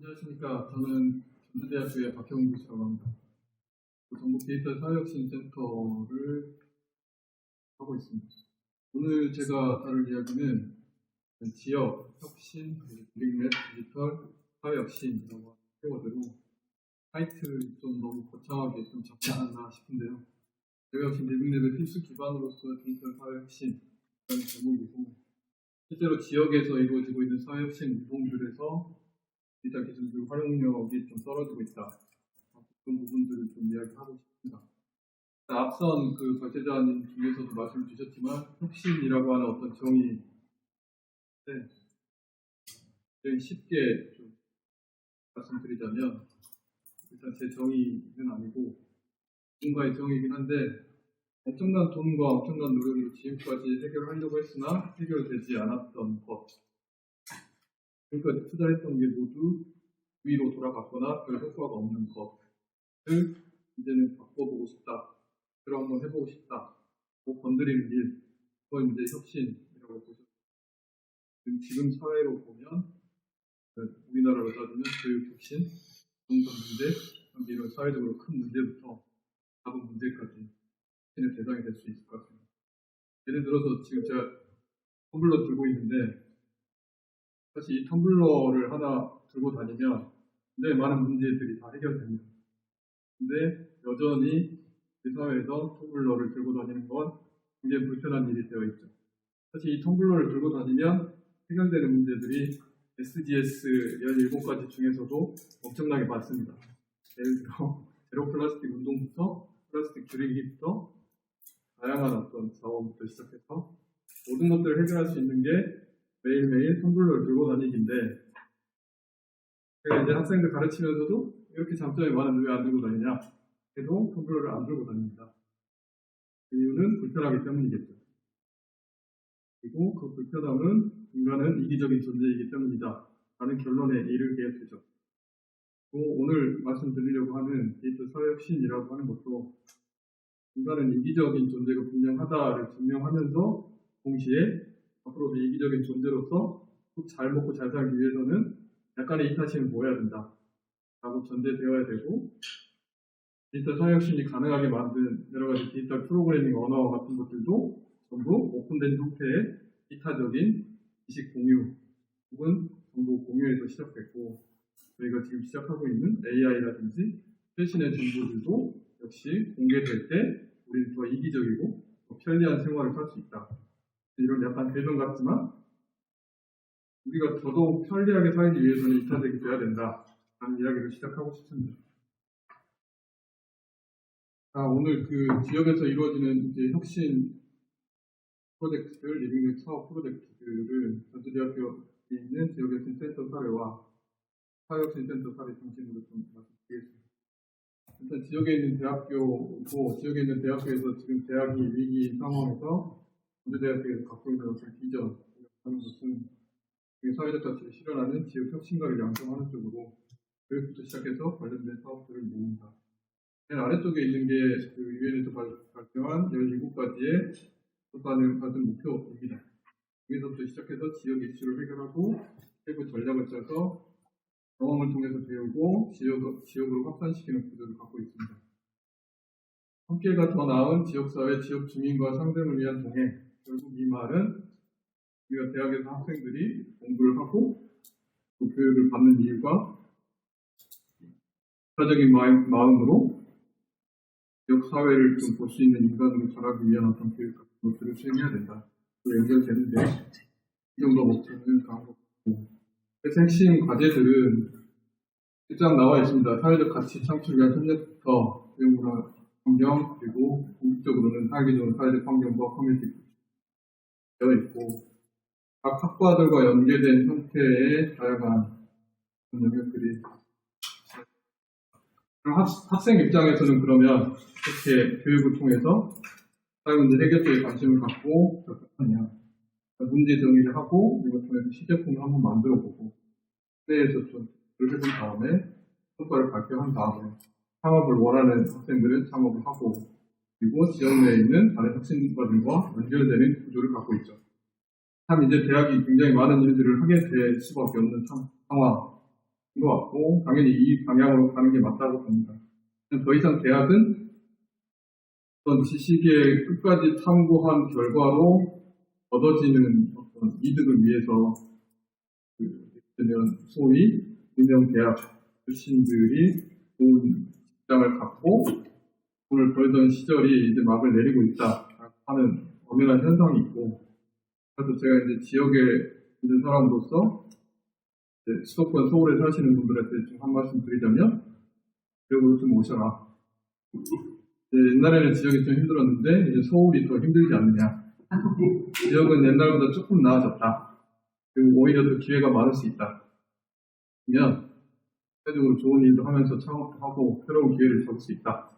안녕하십니까. 저는 전주대학교의 박형우 교수라고 합니다. 그 전국 데이터 사회혁신센터를 하고 있습니다. 오늘 제가 다룰 이야기는 지역, 혁신, 빅넷, 디지털, 사회혁신이라고 하는 키워드로 타이틀이 좀 너무 거창하게 좀 적지 않았나 싶은데요. 사회혁신 빅넷의 필수 기반으로서 디지털 사회혁신이라는 제목이고 실제로 지역에서 이루어지고 있는 사회혁신 운동들에서 디지털 기술들 활용력이 좀 떨어지고 있다. 그런 부분들을 좀 이야기하고 싶습니다. 앞선 그 발제자님 중에서도 말씀 주셨지만 혁신이라고 하는 어떤 정의 네. 굉장히 쉽게 좀 말씀드리자면 일단 제 정의는 아니고 누군가의 정의이긴 한데 엄청난 돈과 엄청난 노력으로 지금까지 해결하려고 했으나 해결되지 않았던 것 지금까지 투자했던 게 모두 위로 돌아갔거나 별 효과가 없는 것을 이제는 바꿔보고 싶다. 그런 한번 해보고 싶다. 뭐 건드리는 일, 그건 이제 혁신이라고 보죠. 지금 사회로 보면 그 우리나라로 따지면 교육 혁신, 공정 문제, 이런 사회적으로 큰 문제부터 작은 문제까지 혁신의 대상이 될 수 있을 것 같습니다. 예를 들어서 지금 제가 텀블러 들고 있는데 사실 이 텀블러를 하나 들고 다니면 굉장히 많은 문제들이 다 해결됩니다. 근데 여전히 이 사회에서 텀블러를 들고 다니는 건 굉장히 불편한 일이 되어 있죠. 사실 이 텀블러를 들고 다니면 해결되는 문제들이 SDS 17가지 중에서도 엄청나게 많습니다. 예를 들어 제로 플라스틱 운동부터 플라스틱 줄이기부터 다양한 어떤 자원부터 시작해서 모든 것들을 해결할 수 있는 게 매일매일 텀블러를 들고 다니기인데 제가 이제 학생들 가르치면서도 이렇게 장점이 많은데 왜 안 들고 다니냐 해도 텀블러를 안 들고 다닙니다. 그 이유는 불편하기 때문이겠죠. 그리고 그 불편함은 인간은 이기적인 존재이기 때문이다. 라는 결론에 이르게 되죠. 오늘 말씀드리려고 하는 데이터 사회혁신이라고 하는 것도 인간은 이기적인 존재가 분명하다를 증명하면서 동시에 앞으로도 이기적인 존재로서 잘 먹고 잘 살기 위해서는 약간의 이타심을 보여야 된다. 라고 전제되어야 되고 디지털 사회혁신이 가능하게 만든 여러 가지 디지털 프로그래밍 언어 같은 것들도 전부 오픈된 형태의 이타적인 지식 공유 혹은 정보 공유에서 시작됐고 저희가 지금 시작하고 있는 AI라든지 최신의 정보들도 역시 공개될 때 우리는 더 이기적이고 더 편리한 생활을 살수 있다. 이런 약간 대변 같지만 우리가 더더욱 편리하게 살기 위해서는 이타적이 돼야 된다. 라는 이야기를 시작하고 싶습니다. 자, 오늘 그 지역에서 이루어지는 이제 혁신 프로젝트들, 리빙넷 사업 프로젝트들을 전주대학교에 있는 지역의 센터 사례와 사회혁신 센터 사례 중심으로 좀 말씀드리겠습니다. 일단 지역에 있는 대학교고 지역에 있는 대학교에서 지금 대학이 위기 상황에서 전주대학교에서 갖고 있는 어떤 비전 하는 것은 사회적 가치를 실현하는 지역 혁신가를 양성하는 쪽으로 교육부터 시작해서 관련된 사업들을 모은다. 맨 아래쪽에 있는 게 그 유엔에서 발표한 17가지의 수반을 받은 목표입니다. 여기서부터 시작해서 지역 이슈를 해결하고 세부 전략을 짜서 경험을 통해서 배우고 지역, 지역으로 확산시키는 구조를 갖고 있습니다. 함께가 더 나은 지역사회, 지역 주민과 상생을 위한 동행. 결국 이 말은 우리가 대학에서 학생들이 공부를 하고 그 교육을 받는 이유가 사적인 마음으로 지역 사회를 좀 볼 수 있는 인간으로 자라기 위한 어떤 교육 같은 것들을 수행해야 된다. 또 연결되는데 이 정도 목표는 강한 것 같고 그래서 핵심 과제들은 일장 나와 있습니다. 사회적 가치 창출을 위한 협력부터 교육문화 환경 그리고 공식적으로는 사회적으로 사회적 환경과 커뮤니티 되어 있고 각 학과들과 연계된 형태의 다양한 영역들이 학, 생 입장에서는 그러면 이렇게 교육을 통해서 사회문제 해결 쪽에 관심을 갖고 하느냐 문제 정리를 하고 이걸 통해서 시제품을 한번 만들어 보고 그때에서 좀 해본 다음에 성과를 발표한 다음에 창업을 원하는 학생들은 창업을 하고 그리고 지역 내에 있는 다른 학생과들과 연결되는 구조를 갖고 있죠. 참 이제 대학이 굉장히 많은 일들을 하게 될 수밖에 없는 상황 것 같고, 당연히 이 방향으로 가는 게 맞다고 봅니다. 더 이상 대학은 어떤 지식의 끝까지 탐구한 결과로 얻어지는 어떤 이득을 위해서 그, 그러면 소위 유명 대학 출신들이 좋은 직장을 갖고 돈 을 벌던 시절이 이제 막을 내리고 있다 하는 엄연한 현상이 있고 그래서 제가 이제 지역에 있는 사람으로서 이제 수도권 서울에 사시는 분들한테 좀 한 말씀 드리자면 지역으로 좀 오셔라. 옛날에는 지역이 좀 힘들었는데 이제 서울이 더 힘들지 않느냐. 지역은 옛날보다 조금 나아졌다. 그리고 오히려 더 기회가 많을 수 있다. 그러면 사회적으로 좋은 일도 하면서 창업도 하고 새로운 기회를 잡을 수 있다.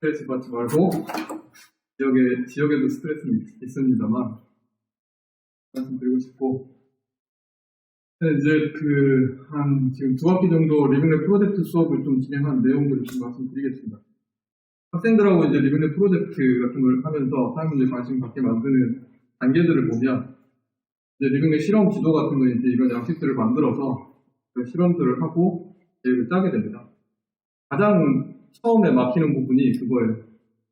스트레스 받지 말고 지역에 지역에도 스트레스는 있- 있습니다만 말씀드리고 싶고 네, 이제 그 한 지금 두 학기 정도 리빙랩 프로젝트 수업을 좀 진행한 내용들을 좀 말씀드리겠습니다. 학생들하고 이제 리빙랩 프로젝트 같은 걸 하면서 사람들이 관심 갖게 만드는 단계들을 보면 이제 리빙랩 실험 지도 같은 거 이제 이런 양식들을 만들어서 그 실험들을 하고 계획을 짜게 됩니다. 가장 처음에 막히는 부분이 그거예요.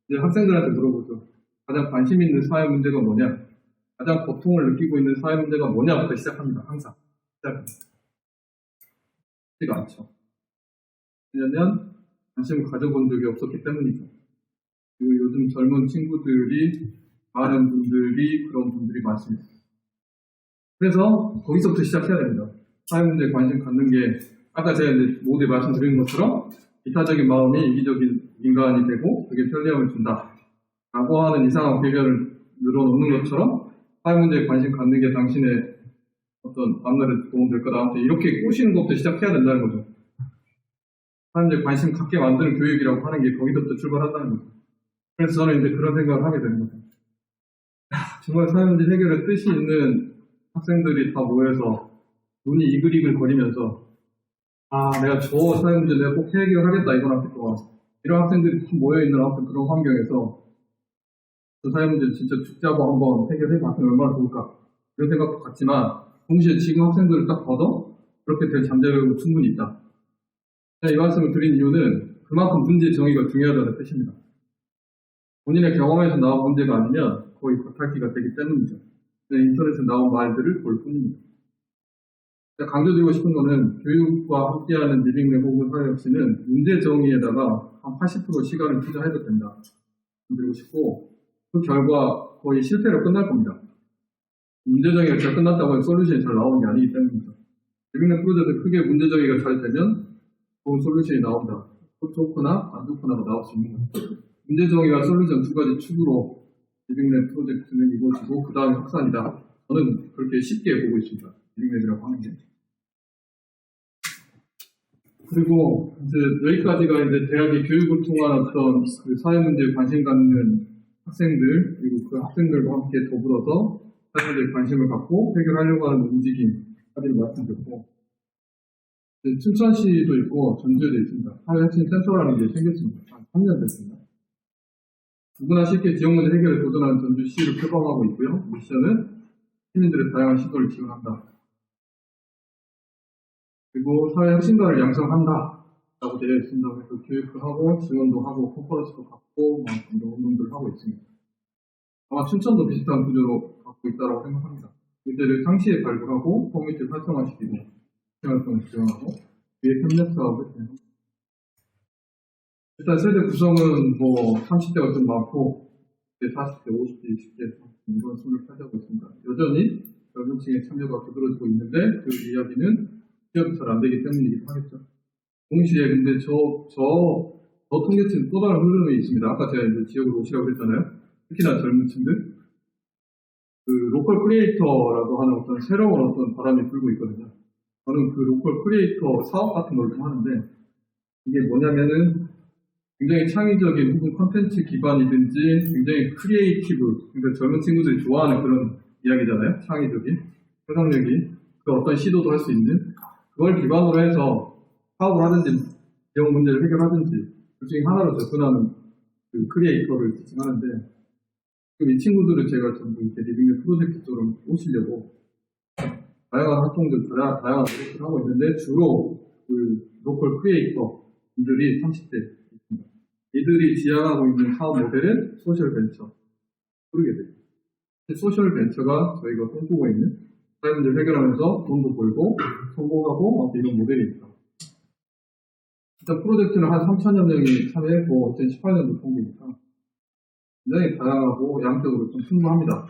이제 학생들한테 물어보죠. 가장 관심 있는 사회 문제가 뭐냐? 가장 고통을 느끼고 있는 사회 문제가 뭐냐부터 시작합니다. 항상. 시작합니다. 쉽지가 않죠. 왜냐면 관심을 가져본 적이 없었기 때문이죠. 그리고 요즘 젊은 친구들이 많은 분들이 그런 분들이 많습니다. 그래서 거기서부터 시작해야 됩니다. 사회 문제에 관심 갖는 게 아까 제가 이제 모두에 말씀드린 것처럼 이타적인 마음이 이기적인 인간이 되고 그게 편리함을 준다. 라고 하는 이상한 배경을 늘어놓는 것처럼 사회 문제에 관심 갖는 게 당신의 어떤 앞날에 도움될 거다. 아무튼 이렇게 꼬시는 것부터 시작해야 된다는 거죠. 사람들이 관심 갖게 만드는 교육이라고 하는 게 거기서부터 출발한다는 거죠. 그래서 저는 이제 그런 생각을 하게 되는 거죠. 야, 정말 사회 문제 해결에 뜻이 있는 학생들이 다 모여서 눈이 이글이글 거리면서 아 내가 저 사회 문제 내가 꼭 해결하겠다 이건 아겠구나 이런 학생들이 다 모여있는 아무튼 그런 환경에서 그 사회 문제를 진짜 죽자고 한번 해결해 봤으면 얼마나 좋을까 그런 생각도 같지만 동시에 지금 학생들을 딱 봐도 그렇게 될 잠재력은 충분히 있다. 이 말씀을 드린 이유는 그만큼 문제 정의가 중요하다는 뜻입니다. 본인의 경험에서 나온 문제가 아니면 거의 겉핥기가 되기 때문이죠. 네, 인터넷에 나온 말들을 볼 뿐입니다. 제가 강조드리고 싶은 거는 교육과 함께하는 리빙랩 혹은 사회혁신은 문제 정의에다가 한 80% 시간을 투자해도 된다. 드리고 싶고 그 결과 거의 실패로 끝날 겁니다. 문제 정의가 잘 끝났다고 해서 솔루션이 잘 나오는 게 아니기 때문이죠. 리빙랩 프로젝트 크게 문제 정의가 잘 되면 좋은 솔루션이 나온다. 좋거나 안 좋거나가 나올 수 있는 거죠. 문제 정의와 솔루션 두 가지 축으로 리빙랩 프로젝트는 이루어지고 그 다음에 확산이다. 저는 그렇게 쉽게 보고 있습니다. 리빙랩이라고 하는 게. 그리고 이제 여기까지가 이제 대학의 교육을 통한 어떤 그 사회 문제에 관심 갖는 학생들 그리고 그 학생들과 함께 더불어서 사회 문제에 관심을 갖고 해결하려고 하는 움직임까지 말씀드렸고 춘천시도 있고 전주에도 있습니다. 사회혁신 센터라는 게 생겼습니다. 한 3년 됐습니다. 누구나 쉽게 지역 문제 해결에 도전하는 전주시를 표방하고 있고요. 미션은 시민들의 다양한 시도를 지원한다. 그리고 사회 혁신가를 양성한다. 라고 되어 있습니다. 그래서 교육도 하고, 지원도 하고, 컨퍼런스도 뭐, 이런 운동들을 하고 있습니다. 아마 춘천도 비슷한 구조로 갖고 있다고 생각합니다. 문제를 상시에 발굴하고, 커뮤니티를 활성화시키고, 생활성을 지원하고, 기획 협력 사업을 진행합니다. 일단 세대 구성은 뭐, 30대가 좀 많고, 40대, 50대, 60대, 이런 수를 차지하고 있습니다. 여전히 젊은 층의 참여가 두드러지고 있는데, 그 이야기는 기업이 잘 안 되기 때문이기도 하겠죠. 동시에 근데 저, 저, 저 통계층 또 다른 흐름이 있습니다. 아까 제가 이제 지역으로 오시라고 했잖아요. 특히나 젊은 층들. 그 로컬 크리에이터라고 하는 어떤 새로운 어떤 바람이 불고 있거든요. 저는 그 로컬 크리에이터 사업 같은 걸 좀 하는데 이게 뭐냐면은 굉장히 창의적인 혹은 컨텐츠 기반이든지 굉장히 크리에이티브, 그러니까 젊은 친구들이 좋아하는 그런 이야기잖아요. 창의적인, 상상력이 그 어떤 시도도 할 수 있는 그걸 기반으로 해서 사업을 하든지 지역 문제를 해결하든지 둘 중에 하나로 접근하는 그 크리에이터를 지칭하는데 이 친구들을 제가 전부 이렇게 리빙의 프로젝트 쪽으로 오시려고 다양한 활동들, 다양- 다양한 노력을 하고 있는데 주로 그 로컬 크리에이터 분들이 30대 있습니다. 이들이 지향하고 있는 사업 모델은 소셜 벤처. 그러게 돼요. 소셜 벤처가 저희가 꿈꾸고 있는 문제 해결하면서 돈도 벌고 성공하고 이런 모델입니다. 일단 프로젝트는 한 3천여 명이 참여했고 2018년도 통계니까 굉장히 다양하고 양적으로 좀 풍부합니다.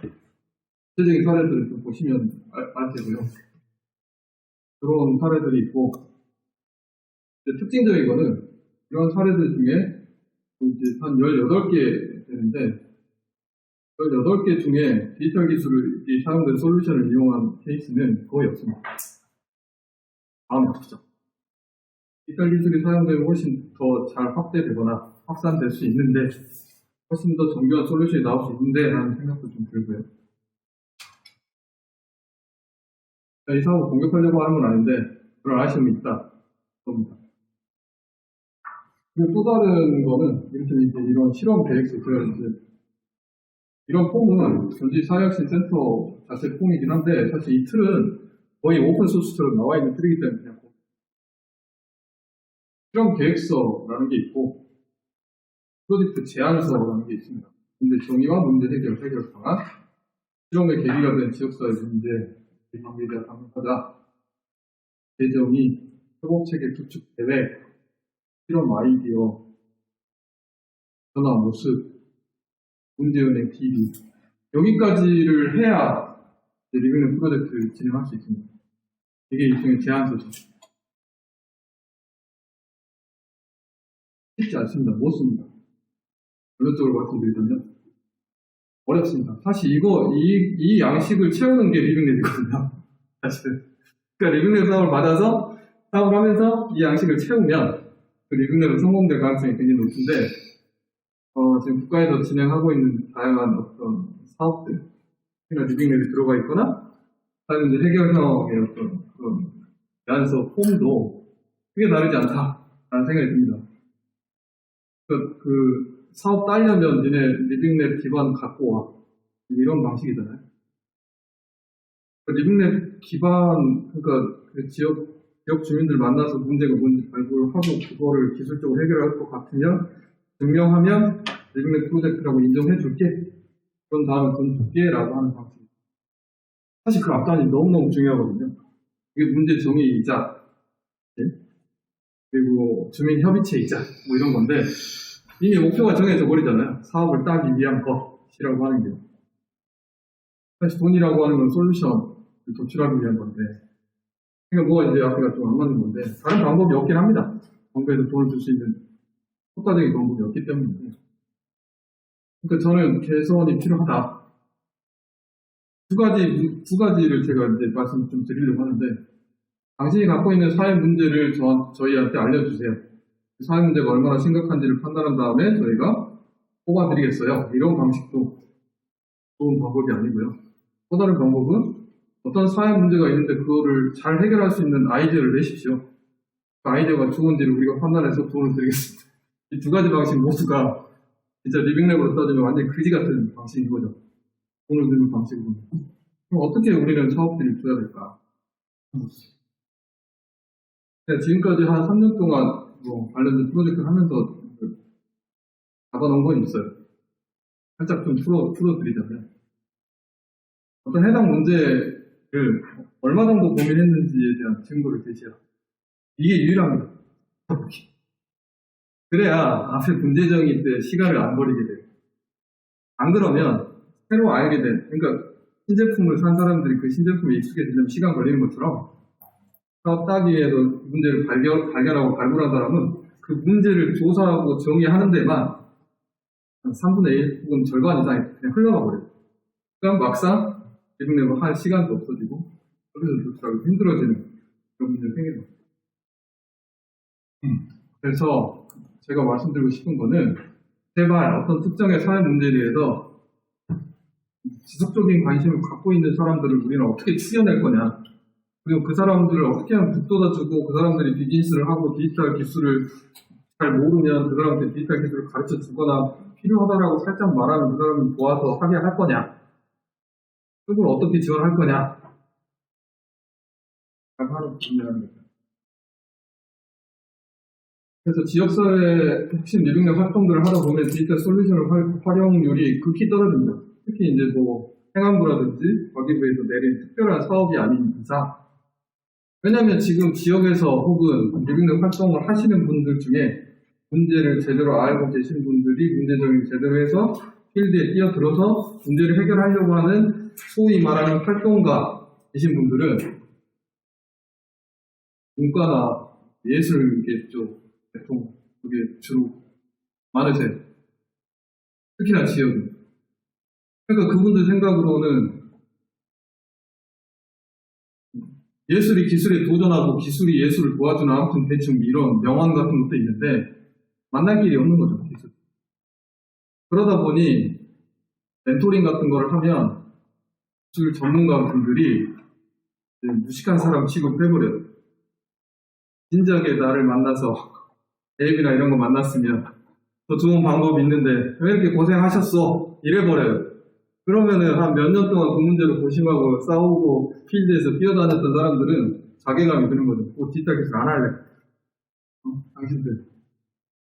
구체적인 사례들을 좀 보시면 알, 알 테고요. 그런 사례들이 있고 특징적인 거는 이런 사례들 중에 이제 한 18개 되는데 18개 중에 디지털 기술을 이 사용된 솔루션을 이용한 케이스는 거의 없습니다. 다음에 보죠. 디지털 기술이 사용되면 훨씬 더 잘 확대되거나 확산될 수 있는데 훨씬 더 정교한 솔루션이 나올 수 있는데 라는 생각도 좀 들고요. 자, 이 사업을 공격하려고 하는 건 아닌데 그런 아쉬움이 있다. 겁니다. 그리고 또 다른 거는 이렇게 이제 이런 실험 계획서 제가 이제 이런 폼은 전지 사회혁신 센터 자체 폼이긴 한데 사실 이 틀은 거의 오픈 소스처럼 나와 있는 틀이기 때문에 그냥 실험 계획서라는 게 있고 프로젝트 제안서라는 게 있습니다. 문제 정의와 문제 해결, 해결 방안, 실험의 계기가 된 지역사회 문제, 대한 방문하자, 재정의, 협업체계 구축 대회, 실험 아이디어, 전화 모습, 문제은행 TV 여기까지를 해야 리뷰는 프로젝트를 진행할 수 있습니다. 이게 일종의 제안서죠. 쉽지 않습니다. 못 씁니다. 쪽으로 말씀드리자면 어렵습니다. 사실 이거 이, 이 양식을 채우는 게 리빙랩이거든요. 사실은 그러니까 리빙랩 사업을 받아서 사업을 하면서 이 양식을 채우면 그 리빙랩은 성공될 가능성이 굉장히 높은데 어, 지금 국가에서 진행하고 있는 다양한 어떤 사업들 그러니까 리빙랩이 들어가 있거나 아니면 이제 해결형의 어떤 그런 제안서 폼도 크게 다르지 않다라는 생각이 듭니다. 그, 그 사업 따려면 니네 리빙랩 기반 갖고 와. 이런 방식이잖아요. 그 리빙랩 기반, 그러니까 그 지역, 지역 주민들 만나서 문제가 뭔지 발굴을 하고 그거를 기술적으로 해결할 것 같으면 증명하면 리빙랩 프로젝트라고 인정해 줄게. 그런 다음에 돈 줄게. 라고 하는 방식. 사실 그 앞단이 너무너무 중요하거든요. 이게 문제 정의이자, 예? 그리고 주민 협의체이자, 뭐 이런 건데, 이미 목표가 정해져 버리잖아요. 사업을 따기 위한 것이라고 하는 게. 사실 돈이라고 하는 건 솔루션을 도출하기 위한 건데, 그러니까 뭐가 이제 앞에가 좀 안 맞는 건데, 다른 방법이 없긴 합니다. 정부에서 돈을 줄 수 있는 효과적인 방법이 없기 때문에. 그러니까 저는 개선이 필요하다. 두 가지, 두 가지를 제가 이제 말씀 좀 드리려고 하는데, 당신이 갖고 있는 사회 문제를 저, 저희한테 알려주세요. 그 사회 문제가 얼마나 심각한지를 판단한 다음에 저희가 뽑아드리겠어요. 이런 방식도 좋은 방법이 아니고요. 또 다른 방법은 어떤 사회 문제가 있는데 그거를 잘 해결할 수 있는 아이디어를 내십시오. 그 아이디어가 좋은지를 우리가 판단해서 돈을 드리겠습니다. 이 두 가지 방식 모두가 진짜 리빙랩으로 따지면 완전 그지 같은 방식인 거죠. 돈을 드는 방식으로. 그럼 어떻게 우리는 사업들을 줘야 될까? 네, 지금까지 한 3년 동안 뭐 관련된 프로젝트를 하면서 잡아놓은 건 있어요. 살짝 좀 풀어, 풀어드리자면. 어떤 해당 문제를 얼마 정도 고민했는지에 대한 증거를 제시해라. 이게 유일합니다. 그래야 앞에 문제정의 때 시간을 안 버리게 돼요. 안 그러면 새로 알게 된, 그러니까 신제품을 산 사람들이 그 신제품에 익숙해지려면 시간 걸리는 것처럼 사업 따기 위해서 문제를 발견, 발견하고 발굴한 사람은 그 문제를 조사하고 정의하는 데만 한 3분의 1 혹은 절반 이상이 그냥 흘러가 버려요. 그럼 막상 리빙랩을 할 시간도 없어지고 서류를 조출하기 힘들어지는 그런 문제가 생기는 거죠. 그래서 제가 말씀드리고 싶은 거는 제발 어떤 특정의 사회 문제에 대해서 지속적인 관심을 갖고 있는 사람들을 우리는 어떻게 추려낼 거냐. 그리고 그 사람들을 어떻게 하면 북돋아주고 그 사람들이 비즈니스를 하고 디지털 기술을 잘 모르면 그 사람한테 디지털 기술을 가르쳐 주거나 필요하다라고 살짝 말하면 그 사람이 도와서 하게 할 거냐. 그걸 어떻게 지원할 거냐. 하는 거죠. 그래서 지역사회 핵심 리빙력 활동들을 하다 보면 디지털 솔루션을 활- 활용률이 극히 떨어집니다. 특히 이제 뭐 행안부라든지 과기부에서 내린 특별한 사업이 아닌 이상. 왜냐하면 지금 지역에서 혹은 리빙력 활동을 하시는 분들 중에 문제를 제대로 알고 계신 분들이 문제점을 제대로 해서 필드에 뛰어들어서 문제를 해결하려고 하는 소위 말하는 활동가이신 분들은 문과나 예술 쪽 그게 주로 많으세요. 특히나 지역은. 그러니까 그분들 생각으로는 예술이 기술에 도전하고 기술이 예술을 도와주는 아무튼 대충 이런 명언 같은 것도 있는데 만날 길이 없는 거죠, 기술. 그러다 보니 멘토링 같은 거를 하면 기술 전문가 분들이 무식한 사람 취급해버려요. 진작에 나를 만나서 앱이나 이런 거 만났으면 더 좋은 방법이 있는데 왜 이렇게 고생하셨어? 이래버려요. 그러면은 한 몇 년 동안 그 문제로 고심하고 싸우고 필드에서 뛰어다녔던 사람들은 자괴감이 드는 거죠. 어, 뒷달 기술 안 할래. 어, 당신들.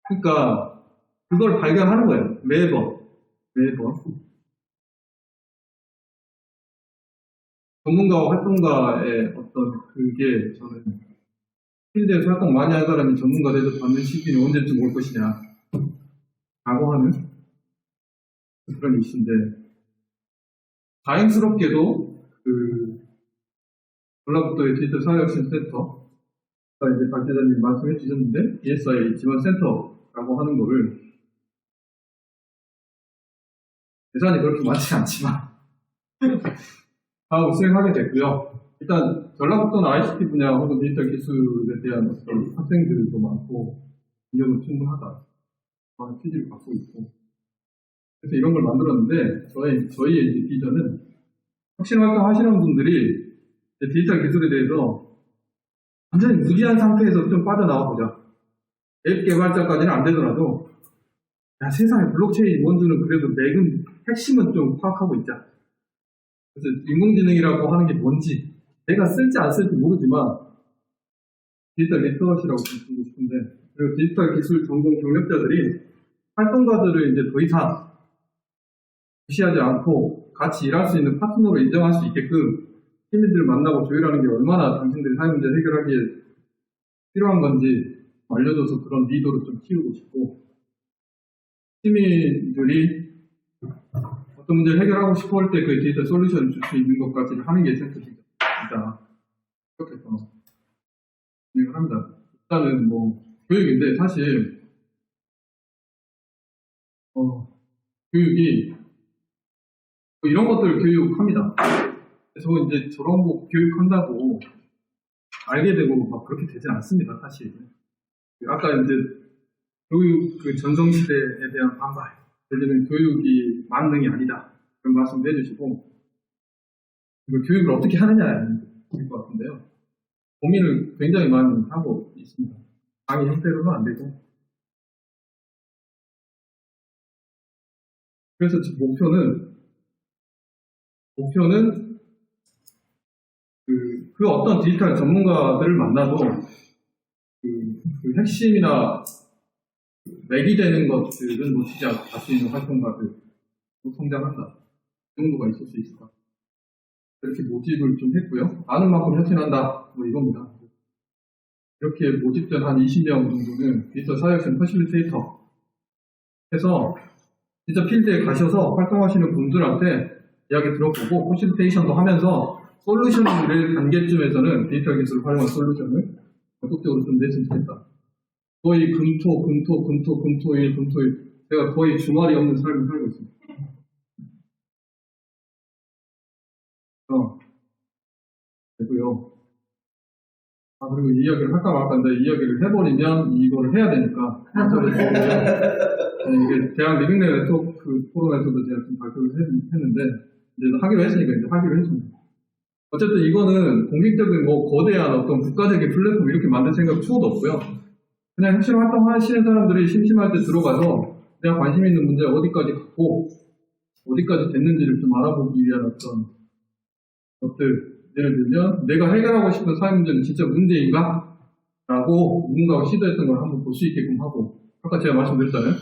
그러니까 그걸 발견하는 거예요. 매번. 매번. 전문가와 활동가의 어떤 그게 저는 필드에서 활동 많이 한 사람이 전문가 대접 받는 시기는 언제쯤 올 것이냐. 라고 하는 그런 이슈인데, 다행스럽게도 그, 전라북도의 디지털 사회혁신 센터, 아까 이제 박 대장님 말씀해 주셨는데, ESI 지원 센터라고 하는 거를, 예산이 그렇게 많지 않지만, 다 수행하게 됐고요. 일단 전라북도는 ICT 분야 혹은 디지털 기술에 대한 어떤 학생들도 많고 인력은 충분하다. 그런 취지를 갖고 있고 그래서 이런 걸 만들었는데 저희 저희의 비전은 혁신 활동 하시는 분들이 디지털 기술에 대해서 완전히 무지한 상태에서 좀 빠져나와 보자. 앱 개발자까지는 안 되더라도 야 세상에 블록체인 뭔지는 그래도 맥은 핵심은 좀 파악하고 있자. 그래서 인공지능이라고 하는 게 뭔지 내가 쓸지 안 쓸지 모르지만 디지털 리터러시라고 좀 부르고 싶은데 그리고 디지털 기술 전공 경력자들이 활동가들을 이제 더 이상 무시하지 않고 같이 일할 수 있는 파트너로 인정할 수 있게끔 시민들을 만나고 조율하는 게 얼마나 당신들이 사회 문제 해결하기에 필요한 건지 알려줘서 그런 리더를 좀 키우고 싶고 시민들이 어떤 문제를 해결하고 싶어 할 때 그 디지털 솔루션을 줄 수 있는 것까지 하는 게 센터이다. 그렇게 해서 진행을 합니다. 일단은 뭐 교육인데 사실 어, 교육이 뭐 이런 것들 교육합니다. 저 이제 저런 거 교육한다고 알게 되고 막 그렇게 되진 않습니다. 사실 아까 이제 교육 그 전성 시대에 대한 반발 들리는 교육이 만능이 아니다 그런 말씀도 해주시고 그리고 교육을 어떻게 하느냐일 것 같은데요. 고민을 굉장히 많이 하고 있습니다. 강의 형태로는 안 되고. 그래서 목표는, 목표는 그, 그 어떤 디지털 전문가들을 만나도 그, 그 핵심이나 맥이 되는 것들은 놓치지 않고 갈수 있는 활동가들, 성장한다. 그 정도가 있을 수 있을 것 같아요. 이렇게 모집을 좀 했고요. 아는 만큼 혁신한다. 뭐 이겁니다. 이렇게 모집된 한 20명 정도는 디지털 사회혁신 퍼실리테이터 해서 진짜 필드에 가셔서 활동하시는 분들한테 이야기 들어보고 퍼실리테이션도 하면서 솔루션을 단계쯤에서는 디지털 기술을 활용한 솔루션을 적극적으로 좀 냈으면 좋겠다. 거의 금토, 금토, 금토, 금토일, 금토일. 제가 거의 주말이 없는 삶을 살고 있습니다. 어. 되고요. 아, 그리고 이 이야기를 할까 말까 이 이야기를 해버리면 이거를 해야 되니까. 저를 이게 대학 리빙레 네트워크 포럼에서도 제가 좀 발표를 했, 는데 이제 하기로 했으니까 이제 하기로 했습니다. 어쨌든 이거는 공식적인 뭐 거대한 어떤 국가적인 플랫폼 이렇게 만들 생각 추호도 없고요. 그냥 혁신 활동 하시는 사람들이 심심할 때 들어가서 내가 관심 있는 문제 어디까지 갔고, 어디까지 됐는지를 좀 알아보기 위한 어떤 것들, 예를 들면, 내가 해결하고 싶은 사회 문제는 진짜 문제인가? 라고 누군가가 시도했던 걸 한번 볼 수 있게끔 하고 아까 제가 말씀드렸잖아요.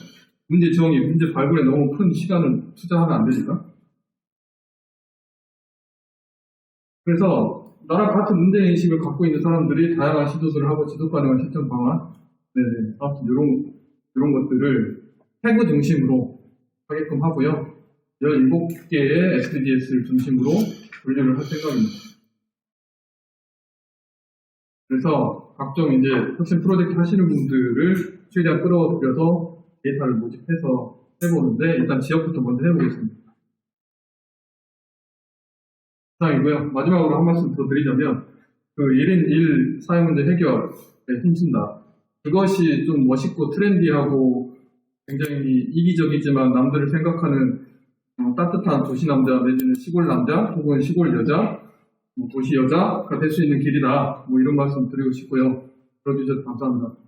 문제 정의, 문제 발굴에 너무 큰 시간을 투자하면 안 되니까. 그래서 나랑 같은 문제인식을 갖고 있는 사람들이 다양한 시도들을 하고 지속 가능한 실천 방안, 네네, 아무튼 이런, 이런 것들을 태그 중심으로 하게끔 하고요. 17개의 SDGs를 중심으로 분류를 할 생각입니다. 그래서 각종 이제 혁신 프로젝트 하시는 분들을 최대한 끌어들여서 데이터를 모집해서 해보는데 일단 지역부터 먼저 해보겠습니다. 이상이고요. 마지막으로 한 말씀 더 드리자면 그 1인 1 사회 문제 해결에 힘쓴다. 그것이 좀 멋있고 트렌디하고 굉장히 이기적이지만 남들을 생각하는 어, 따뜻한 도시 남자 내지는 시골 남자 혹은 시골 여자 뭐 도시 여자가 될 수 있는 길이다. 뭐 이런 말씀 드리고 싶고요. 들어주셔서 감사합니다.